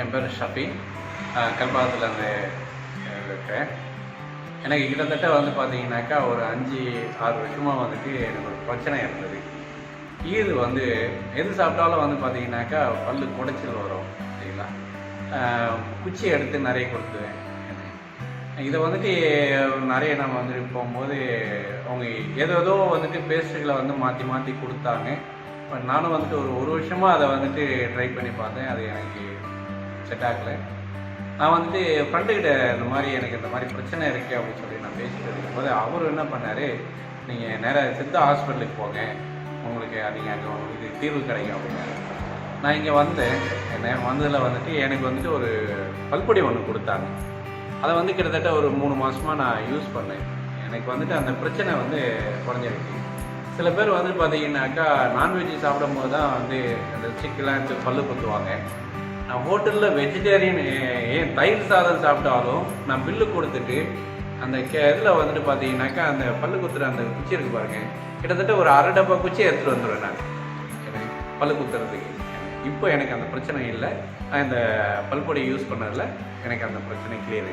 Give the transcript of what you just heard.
என் பேர் ஷஃபி இருந்து இருக்கேன் எனக்கு கிட்டத்தட்ட வந்து பார்த்தீங்கன்னாக்கா ஒரு அஞ்சு ஆறு வருஷமாக வந்துட்டு எனக்கு ஒரு பிரச்சனை இருந்தது. ஈது வந்து எது சாப்பிட்டாலும் வந்து பார்த்தீங்கன்னாக்கா பல்லு குடைச்சல் வரும் சரிங்களா? குச்சி எடுத்து நிறைய கொடுத்துவேன் இதை வந்துட்டு நிறைய நம்ம வந்துட்டு போகும்போது அவங்க ஏதோ வந்துட்டு பேஸ்ட்டுகளை வந்து மாற்றி மாற்றி கொடுத்தாங்க. பட் நானும் வந்துட்டு ஒரு ஒரு வருஷமாக அதை வந்துட்டு ட்ரை பண்ணி பார்த்தேன். அது எனக்கு செட் ஆகலை. நான் வந்துட்டு ஃப்ரெண்டுக்கிட்ட இந்த மாதிரி எனக்கு இந்த மாதிரி பிரச்சனை இருக்குது அப்படின்னு சொல்லி நான் பேசிட்டு இருக்கும்போது அவர் என்ன பண்ணார் நீங்கள் நேராக சித்தா ஹாஸ்பிட்டலுக்கு போங்க. உங்களுக்கு நீங்கள் அங்கே உங்களுக்கு தீர்வு கிடைக்கும் அப்படின்னாரு. நான் இங்கே வந்தேன். என்ன வந்ததில் வந்துட்டு எனக்கு வந்துட்டு ஒரு பல்பொடி ஒன்று கொடுத்தாங்க. அதை வந்து கிட்டத்தட்ட ஒரு மூணு மாதமாக நான் யூஸ் பண்ணேன். எனக்கு வந்துட்டு அந்த பிரச்சனை வந்து குறைஞ்சிருக்கு. சில பேர் வந்து பார்த்தீங்கன்னாக்கா நான்வெஜ் சாப்பிடும்போது தான் வந்து அந்த சிக்கெலாம் பல்லு குத்துவாங்க. நான் ஹோட்டலில் வெஜிடேரியன் ஏன் தயிர் சாதம் சாப்பிட்டாலும் நான் பில்லு கொடுத்துட்டு அந்த கே இதில் வந்துட்டு பார்த்தீங்கன்னாக்கா அந்த பல்லு குத்துற அந்த குச்சி இருக்கு பாருங்க. கிட்டத்தட்ட ஒரு அரை டப்பா குச்சி எடுத்துகிட்டு வந்துடுவேன் நான். பல்லு குத்துறதுக்கு இப்போ எனக்கு அந்த பிரச்சனை இல்லை. நான் இந்த பல்பொடி யூஸ் பண்ணதில் எனக்கு அந்த பிரச்சனை கிளியர்